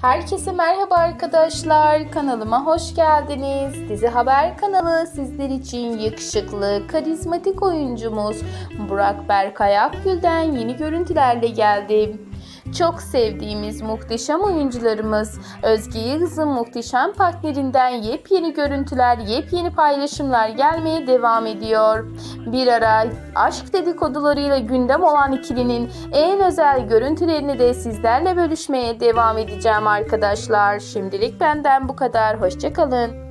Herkese merhaba arkadaşlar. Kanalıma hoş geldiniz. Dizi Haber kanalı sizler için yakışıklı, karizmatik oyuncumuz Burak Berkay Akgül'den yeni görüntülerle geldi. Çok sevdiğimiz muhteşem oyuncularımız Özge Yıldız'ın muhteşem partnerinden yepyeni görüntüler, yepyeni paylaşımlar gelmeye devam ediyor. Bir ara aşk dedikodularıyla gündem olan ikilinin en özel görüntülerini de sizlerle bölüşmeye devam edeceğim arkadaşlar. Şimdilik benden bu kadar. Hoşçakalın.